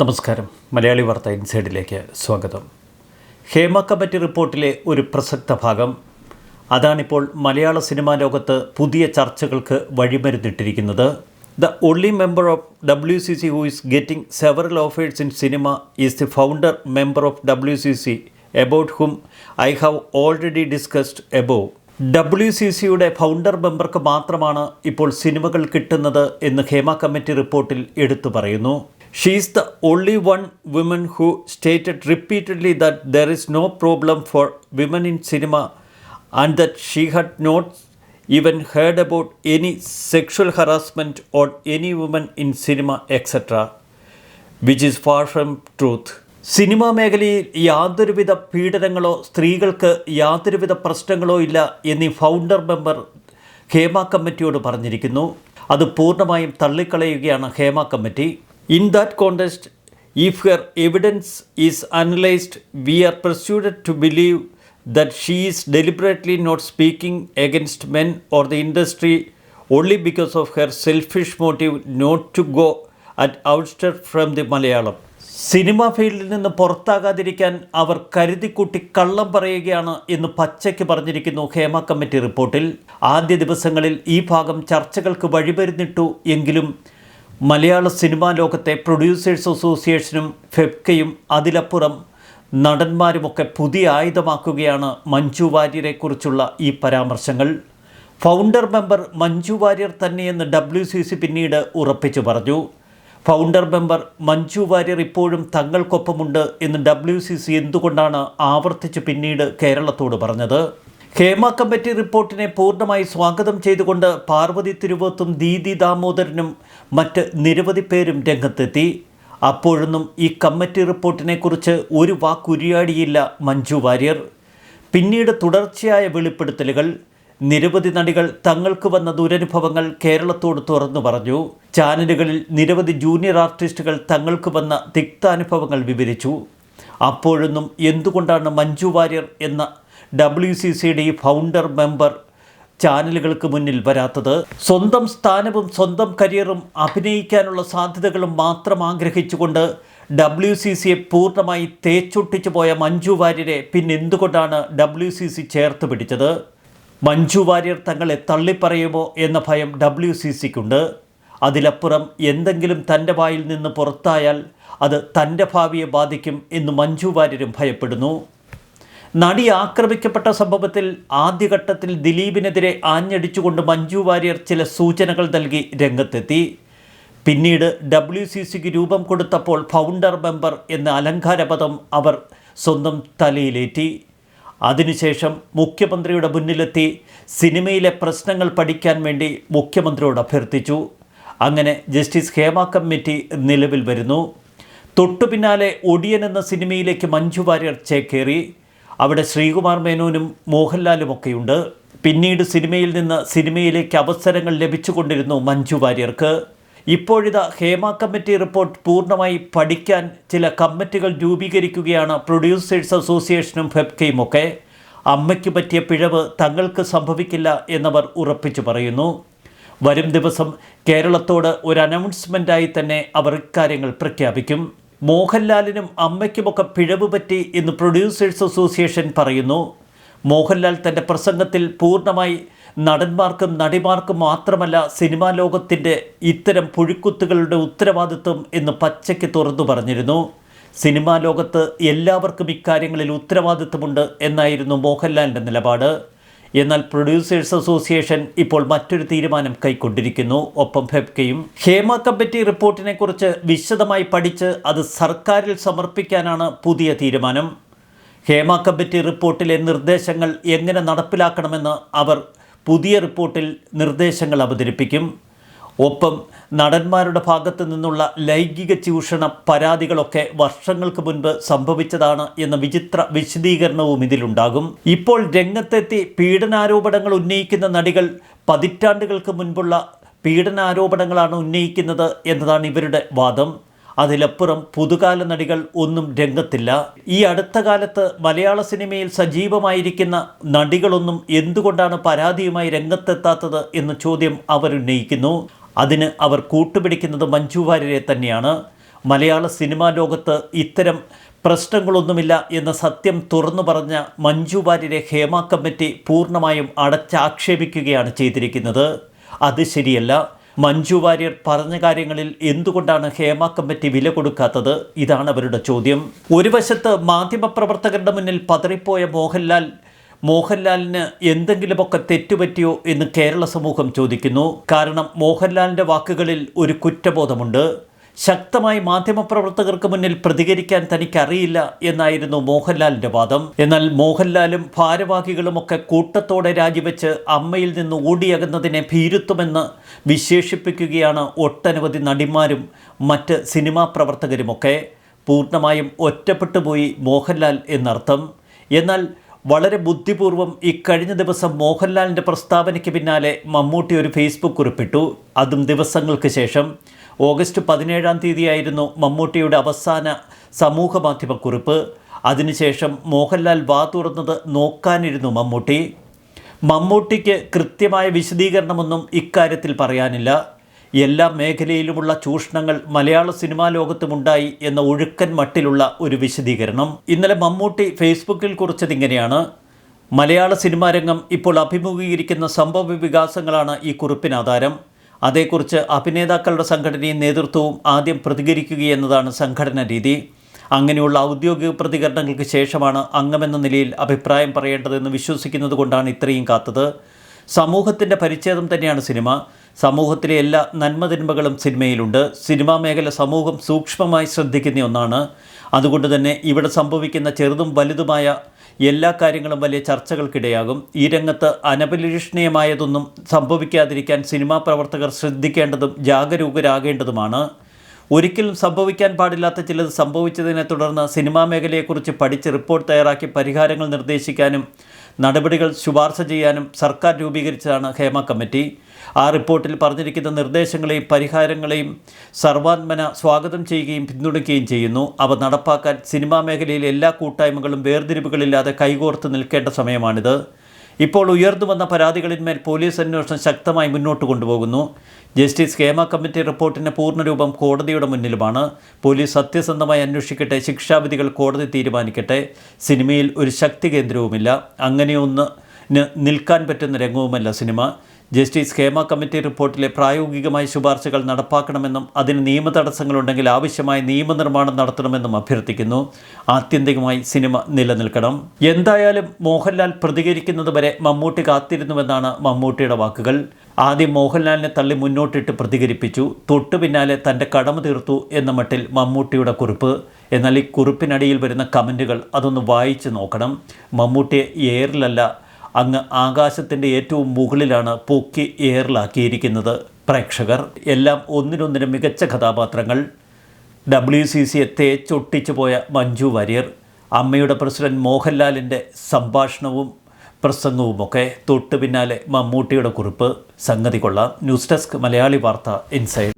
നമസ്കാരം. മലയാളി വാർത്ത ഇൻസൈഡിലേക്ക് സ്വാഗതം. ഹേമ കമ്മിറ്റി റിപ്പോർട്ടിലെ ഒരു പ്രസക്ത ഭാഗം അതാണിപ്പോൾ മലയാള സിനിമാ ലോകത്ത് പുതിയ ചർച്ചകൾക്ക് വഴിമരുന്നിട്ടിരിക്കുന്നത്. The only member of W C C who is getting several offers in cinema is the founder member of W C C about hmm I have already discussed above W C സിയുടെ founder മെമ്പർക്ക് മാത്രമാണ് ഇപ്പോൾ സിനിമകൾ കിട്ടുന്നത് എന്ന് Hema committee റിപ്പോർട്ടിൽ എടുത്തു പറയുന്നു. She is the only one woman who stated repeatedly that there is no problem for women in cinema and that she had not even heard about any sexual harassment on any woman in cinema etcetera which is far from truth cinema മേഖലയിൽ യാതൊരുവിധ പീഡനങ്ങളോ സ്ത്രീകൾക്ക് യാതൊരുവിധ പ്രശ്നങ്ങളോ ഇല്ല എന്നീ founder member Hema കമ്മിറ്റിയോട് പറഞ്ഞിരിക്കുന്നു. അത് പൂർണമായും തള്ളിക്കളയുകയാണ് Hema committee. In that contest if her evidence is analysed we are persuaded to believe that she is deliberately not speaking against men or the industry only because of her selfish motive not to go at outstep from the Malayalam cinema ഫീൽഡിൽ നിന്ന് പുറത്താകാതിരിക്കാൻ അവർ കരുതിക്കൂട്ടി കള്ളം പറയുകയാണ് എന്ന് പച്ചയ്ക്ക് പറഞ്ഞിരിക്കുന്നു Hema committee റിപ്പോർട്ടിൽ. ആദ്യ ദിവസങ്ങളിൽ ഈ ഭാഗം ചർച്ചകൾക്ക് വഴിമരുന്നിട്ടു എങ്കിലും മലയാള സിനിമാ ലോകത്തെ പ്രൊഡ്യൂസേഴ്സ് അസോസിയേഷനും ഫെബ്കയും അതിലപ്പുറം നടന്മാരുമൊക്കെ പുതിയ ആയുധമാക്കുകയാണ് മഞ്ജു വാര്യരെക്കുറിച്ചുള്ള ഈ പരാമർശങ്ങൾ. ഫൗണ്ടർ മെമ്പർ മഞ്ജു വാര്യർ തന്നെയെന്ന് ഡബ്ല്യു സി സി പിന്നീട് ഉറപ്പിച്ചു പറഞ്ഞു. ഫൗണ്ടർ മെമ്പർ മഞ്ജു വാര്യർ ഇപ്പോഴും തങ്ങൾക്കൊപ്പമുണ്ട് എന്ന് ഡബ്ല്യു സി സി എന്തുകൊണ്ടാണ് ആവർത്തിച്ച് പിന്നീട് കേരളത്തോട് പറഞ്ഞത്? ഹേമ കമ്മിറ്റി റിപ്പോർട്ടിനെ പൂർണമായി സ്വാഗതം ചെയ്തുകൊണ്ട് പാർവതി തിരുവോത്തും ദീദി ദാമോദരനും മറ്റ് നിരവധി പേരും രംഗത്തെത്തി. അപ്പോഴൊന്നും ഈ കമ്മിറ്റി റിപ്പോർട്ടിനെക്കുറിച്ച് ഒരു വാക്കുരിയാടിയില്ല മഞ്ജു വാര്യർ. പിന്നീട് തുടർച്ചയായ വെളിപ്പെടുത്തലുകൾ നിരവധി നടികൾ തങ്ങൾക്ക് വന്ന ദുരനുഭവങ്ങൾ കേരളത്തോട് തുറന്നു പറഞ്ഞു. ചാനലുകളിൽ നിരവധി ജൂനിയർ ആർട്ടിസ്റ്റുകൾ തങ്ങൾക്ക് വന്ന തിക്താനുഭവങ്ങൾ വിവരിച്ചു. അപ്പോഴൊന്നും എന്തുകൊണ്ടാണ് മഞ്ജു വാര്യർ എന്ന ഡബ്ല്യു സി സിയുടെ ഫൗണ്ടർ മെമ്പർ ചാനലുകൾക്ക് മുന്നിൽ വരാത്തത്. സ്വന്തം സ്ഥാനവും സ്വന്തം കരിയറും അഭിനയിക്കാനുള്ള സാധ്യതകളും മാത്രം ആഗ്രഹിച്ചുകൊണ്ട് ഡബ്ല്യു സി സിയെ പൂർണമായി തേച്ചൊട്ടിച്ചു പോയ മഞ്ജു വാര്യരെ പിന്നെ എന്തുകൊണ്ടാണ് ഡബ്ല്യു സി സി ചേർത്ത് പിടിച്ചത്? മഞ്ജു വാര്യർ തങ്ങളെ തള്ളിപ്പറയുമോ എന്ന ഭയം ഡബ്ല്യു സി സിക്കുണ്ട് അതിലപ്പുറം എന്തെങ്കിലും തന്റെ വായിൽ നിന്ന് പുറത്തായാൽ അത് തന്റെ ഭാവിയെ ബാധിക്കും എന്ന് മഞ്ജു വാര്യരും ഭയപ്പെടുന്നു. നടി ആക്രമിക്കപ്പെട്ട സംഭവത്തിൽ ആദ്യഘട്ടത്തിൽ ദിലീപിനെതിരെ ആഞ്ഞടിച്ചുകൊണ്ട് മഞ്ജു വാര്യർ ചില സൂചനകൾ നൽകി രംഗത്തെത്തി. പിന്നീട് ഡബ്ല്യു സി സിക്ക് രൂപം കൊടുത്തപ്പോൾ ഫൗണ്ടർ മെമ്പർ എന്ന അലങ്കാരപദം അവർ സ്വന്തം തലയിലേറ്റി. അതിനുശേഷം മുഖ്യമന്ത്രിയുടെ മുന്നിലെത്തി സിനിമയിലെ പ്രശ്നങ്ങൾ പഠിക്കാൻ വേണ്ടി മുഖ്യമന്ത്രിയോട് അഭ്യർത്ഥിച്ചു. അങ്ങനെ ജസ്റ്റിസ് ഹേമ കമ്മിറ്റി നിലവിൽ വരുന്നു. തൊട്ടു പിന്നാലെ ഒടിയൻ എന്ന സിനിമയിലേക്ക് മഞ്ജു വാര്യർ ചേക്കേറി. അവിടെ ശ്രീകുമാർ മേനോനും മോഹൻലാലും ഒക്കെയുണ്ട്. പിന്നീട് സിനിമയിൽ നിന്ന് സിനിമയിലേക്ക് അവസരങ്ങൾ ലഭിച്ചുകൊണ്ടിരുന്നു മഞ്ജു വാര്യർക്ക്. ഇപ്പോഴിതാ ഹേമ കമ്മിറ്റി റിപ്പോർട്ട് പൂർണമായി പഠിക്കാൻ ചില കമ്മിറ്റികൾ രൂപീകരിക്കുകയാണ് പ്രൊഡ്യൂസേഴ്സ് അസോസിയേഷനും ഫെബ്കയും ഒക്കെ. അമ്മയ്ക്ക് പറ്റിയ പിഴവ് തങ്ങൾക്ക് സംഭവിക്കില്ല എന്നവർ ഉറപ്പിച്ചു പറയുന്നു. വരും ദിവസം കേരളത്തോട് ഒരു അനൗൺസ്മെന്റായി തന്നെ അവർ ഇക്കാര്യങ്ങൾ പ്രഖ്യാപിക്കും. മോഹൻലാലിനും അമ്മയ്ക്കുമൊക്കെ പിഴവ് പറ്റി എന്ന് പ്രൊഡ്യൂസേഴ്സ് അസോസിയേഷൻ പറയുന്നു. മോഹൻലാൽ തന്റെ പ്രസംഗത്തിൽ പൂർണമായി നടന്മാർക്കും നടിമാർക്കും മാത്രമല്ല സിനിമാ ലോകത്തിന്റെ ഇത്തരം പുഴുക്കുത്തുകളുടെ ഉത്തരവാദിത്വം എന്ന് പച്ചയ്ക്ക് തുറന്നു പറഞ്ഞിരുന്നു. സിനിമാ ലോകത്ത് എല്ലാവർക്കും ഇക്കാര്യങ്ങളിൽ ഉത്തരവാദിത്വമുണ്ട് എന്നായിരുന്നു മോഹൻലാലിന്റെ നിലപാട്. എന്നാൽ പ്രൊഡ്യൂസേഴ്സ് അസോസിയേഷൻ ഇപ്പോൾ മറ്റൊരു തീരുമാനം കൈക്കൊണ്ടിരിക്കുന്നു. ഒപ്പം ഫെബ്കയും ഹേമ കമ്മിറ്റി റിപ്പോർട്ടിനെക്കുറിച്ച് വിശദമായി പഠിച്ച് അത് സർക്കാരിൽ സമർപ്പിക്കാനാണ് പുതിയ തീരുമാനം. ഹേമ കമ്മിറ്റി റിപ്പോർട്ടിലെ നിർദ്ദേശങ്ങൾ എങ്ങനെ നടപ്പിലാക്കണമെന്ന് അവർ പുതിയ റിപ്പോർട്ടിൽ നിർദ്ദേശങ്ങൾ അവതരിപ്പിക്കും. ഒപ്പം നടന്മാരുടെ ഭാഗത്തു നിന്നുള്ള ലൈംഗിക ചൂഷണ പരാതികളൊക്കെ വർഷങ്ങൾക്ക് മുൻപ് സംഭവിച്ചതാണ് എന്ന വിചിത്ര വിശദീകരണവും ഇതിലുണ്ടാകും. ഇപ്പോൾ രംഗത്തെത്തി പീഡനാരോപണങ്ങൾ ഉന്നയിക്കുന്ന നടികൾ പതിറ്റാണ്ടുകൾക്ക് മുൻപുള്ള പീഡനാരോപണങ്ങളാണ് ഉന്നയിക്കുന്നത് എന്നതാണ് ഇവരുടെ വാദം. അതിലപ്പുറം പുതുകാല നടികൾ ഒന്നും രംഗത്തില്ല. ഈ അടുത്ത കാലത്ത് മലയാള സിനിമയിൽ സജീവമായിരിക്കുന്ന നടികളൊന്നും എന്തുകൊണ്ടാണ് പരാതിയുമായി രംഗത്തെത്താത്തത് എന്ന ചോദ്യം അവരുന്നയിക്കുന്നു. അതിന് അവർ കൂട്ടുപിടിക്കുന്നത് മഞ്ജു വാര്യരെ തന്നെയാണ്. മലയാള സിനിമാ ലോകത്ത് ഇത്തരം പ്രശ്നങ്ങളൊന്നുമില്ല എന്ന സത്യം തുറന്നു പറഞ്ഞ മഞ്ജു വാര്യരെ ഹേമ കമ്മിറ്റി പൂർണമായും അടച്ചാക്ഷേപിക്കുകയാണ് ചെയ്തിരിക്കുന്നത്. അത് ശരിയല്ല. മഞ്ജു വാര്യർ പറഞ്ഞ കാര്യങ്ങളിൽ എന്തുകൊണ്ടാണ് ഹേമ കമ്മിറ്റി വില കൊടുക്കാത്തത്? ഇതാണ് അവരുടെ ചോദ്യം. ഒരു വശത്ത് മാധ്യമപ്രവർത്തകരുടെ മുന്നിൽ പതറിപ്പോയ മോഹൻലാൽ മോഹൻലാലിന് എന്തെങ്കിലുമൊക്കെ തെറ്റുപറ്റിയോ എന്ന് കേരള സമൂഹം ചോദിക്കുന്നു. കാരണം മോഹൻലാലിന്റെ വാക്കുകളിൽ ഒരു കുറ്റബോധമുണ്ട്. ശക്തമായി മാധ്യമപ്രവർത്തകർക്ക് മുന്നിൽ പ്രതികരിക്കാൻ തനിക്കറിയില്ല എന്നായിരുന്നു മോഹൻലാലിന്റെ വാദം. എന്നാൽ മോഹൻലാലും ഭാരവാഹികളുമൊക്കെ കൂട്ടത്തോടെ രാജിവെച്ച് അമ്മയിൽ നിന്ന് ഓടിയകുന്നതിനെ ഭീരുത്വമെന്ന് വിശേഷിപ്പിക്കുകയാണ് ഒട്ടനവധി നടിമാരും മറ്റ് സിനിമാ പ്രവർത്തകരുമൊക്കെ. പൂർണമായും ഒറ്റപ്പെട്ടുപോയി മോഹൻലാൽ എന്നർത്ഥം. എന്നാൽ വളരെ ബുദ്ധിപൂർവം ഇക്കഴിഞ്ഞ ദിവസം മോഹൻലാലിന്റെ പ്രസ്താവനയ്ക്ക് പിന്നാലെ മമ്മൂട്ടി ഒരു ഫേസ്ബുക്ക് കുറിപ്പിട്ടു. അതും ദിവസങ്ങൾക്ക് ശേഷം. ഓഗസ്റ്റ് പതിനേഴാം തീയതിയായിരുന്നു മമ്മൂട്ടിയുടെ അവസാന സമൂഹ മാധ്യമ കുറിപ്പ്. അതിനുശേഷം മോഹൻലാൽ വാ തുറന്നത് നോക്കാനിരുന്നു മമ്മൂട്ടി. മമ്മൂട്ടിക്ക് കൃത്യമായ വിശദീകരണമൊന്നും ഇക്കാര്യത്തിൽ പറയാനില്ല. എല്ലാ മേഖലയിലുമുള്ള ചൂഷണങ്ങൾ മലയാള സിനിമാ ലോകത്തുമുണ്ടായി എന്ന ഒഴുക്കൻ മട്ടിലുള്ള ഒരു വിശദീകരണം. ഇന്നലെ മമ്മൂട്ടി ഫേസ്ബുക്കിൽ കുറിച്ചത് ഇങ്ങനെയാണ്. മലയാള സിനിമാ രംഗം ഇപ്പോൾ അഭിമുഖീകരിക്കുന്ന സംഭവ വികാസങ്ങളാണ് ഈ കുറിപ്പിന് ആധാരം. അതേക്കുറിച്ച് അഭിനേതാക്കളുടെ സംഘടനയും നേതൃത്വവും ആദ്യം പ്രതികരിക്കുകയെന്നതാണ് സംഘടന രീതി. അങ്ങനെയുള്ള ഔദ്യോഗിക പ്രതികരണങ്ങൾക്ക് ശേഷമാണ് അംഗമെന്ന നിലയിൽ അഭിപ്രായം പറയേണ്ടതെന്ന് വിശ്വസിക്കുന്നത് കൊണ്ടാണ് ഇത്രയും കാത്തത്. സമൂഹത്തിന്റെ പരിച്ഛേദം തന്നെയാണ് സിനിമ. സമൂഹത്തിലെ എല്ലാ നന്മതിന്മകളും സിനിമയിലുണ്ട്. സിനിമാ മേഖല സമൂഹം സൂക്ഷ്മമായി ശ്രദ്ധിക്കുന്ന ഒന്നാണ്. അതുകൊണ്ട് തന്നെ ഇവിടെ സംഭവിക്കുന്ന ചെറുതും വലുതുമായ എല്ലാ കാര്യങ്ങളും വലിയ ചർച്ചകൾക്കിടയാകും. ഈ രംഗത്ത് അനഭിലഷണീയമായതൊന്നും സംഭവിക്കാതിരിക്കാൻ സിനിമാ പ്രവർത്തകർ ശ്രദ്ധിക്കേണ്ടതും ജാഗരൂകരാകേണ്ടതുമാണ്. ഒരിക്കലും സംഭവിക്കാൻ പാടില്ലാത്ത ചിലത് സംഭവിച്ചതിനെ തുടർന്ന് സിനിമാ മേഖലയെക്കുറിച്ച് പഠിച്ച് റിപ്പോർട്ട് തയ്യാറാക്കി പരിഹാരങ്ങൾ നിർദ്ദേശിക്കാനും നടപടികൾ ശുപാർശ ചെയ്യാനും സർക്കാർ രൂപീകരിച്ചതാണ് ഹേമ കമ്മിറ്റി. ആ റിപ്പോർട്ടിൽ പറഞ്ഞിരിക്കുന്ന നിർദ്ദേശങ്ങളെയും പരിഹാരങ്ങളെയും സർവാത്മന സ്വാഗതം ചെയ്യുകയും പിന്തുണയ്ക്കുകയും ചെയ്യുന്നു. അവ നടപ്പാക്കാൻ സിനിമാ മേഖലയിലെ എല്ലാ കൂട്ടായ്മകളും വേർതിരിവുകളില്ലാതെ കൈകോർത്ത് നിൽക്കേണ്ട സമയമാണിത്. ഇപ്പോൾ ഉയർന്നു വന്ന പരാതികളിന്മേൽ പോലീസ് അന്വേഷണം ശക്തമായി മുന്നോട്ട് കൊണ്ടുപോകുന്നു. ജസ്റ്റിസ് ഹേമ കമ്മിറ്റി റിപ്പോർട്ടിന്റെ പൂർണരൂപം കോടതിയുടെ മുന്നിലുമാണ്. പോലീസ് സത്യസന്ധമായി അന്വേഷിക്കട്ടെ ശിക്ഷാവിധികൾ കോടതി തീരുമാനിക്കട്ടെ. സിനിമയിൽ ഒരു ശക്തി കേന്ദ്രവുമില്ല. അങ്ങനെയൊന്ന് നിൽക്കാൻ പറ്റുന്ന രംഗവുമല്ല സിനിമ. ജസ്റ്റിസ് ഹേമ കമ്മിറ്റി റിപ്പോർട്ടിലെ പ്രായോഗികമായ ശുപാർശകൾ നടപ്പാക്കണമെന്നും അതിന് നിയമ തടസ്സങ്ങളുണ്ടെങ്കിൽ ആവശ്യമായ നിയമനിർമ്മാണം നടത്തണമെന്നും അഭ്യർത്ഥിക്കുന്നു. ആത്യന്തികമായി സിനിമ നിലനിൽക്കണം. എന്തായാലും മോഹൻലാൽ പ്രതികരിക്കുന്നത് വരെ മമ്മൂട്ടി കാത്തിരുന്നുവെന്നാണ് മമ്മൂട്ടിയുടെ വാക്കുകൾ. ആദ്യം മോഹൻലാലിനെ തള്ളി മുന്നോട്ടിട്ട് പ്രതികരിപ്പിച്ചു. തൊട്ടു പിന്നാലെ തന്റെ കടമ തീർത്തു എന്ന മട്ടിൽ മമ്മൂട്ടിയുടെ കുറിപ്പ്. എന്നാൽ ഈ കുറിപ്പിനടിയിൽ വരുന്ന കമന്റുകൾ അതൊന്ന് വായിച്ചു നോക്കണം. മമ്മൂട്ടിയെ എയറിലല്ല അങ്ങ് ആകാശത്തിന്റെ ഏറ്റവും മുകളിലാണ് പൊക്കി എയറിലാക്കിയിരിക്കുന്നത് പ്രേക്ഷകർ എല്ലാം ഒന്നിനൊന്നിന് മികച്ച കഥാപാത്രങ്ങൾ. ഡബ്ല്യു സി സിയെ തേച്ചൊട്ടിച്ചു പോയ മഞ്ജു വാര്യർ അമ്മയുടെ പ്രസിഡന്റ് മോഹൻലാലിന്റെ സംഭാഷണവും പ്രസംഗവുമൊക്കെ തൊട്ടു പിന്നാലെ മമ്മൂട്ടിയുടെ കുറിപ്പ്. സംഗതി കൊള്ളാം. ന്യൂസ് ഡെസ്ക് മലയാളി വാർത്ത ഇൻസൈഡ്.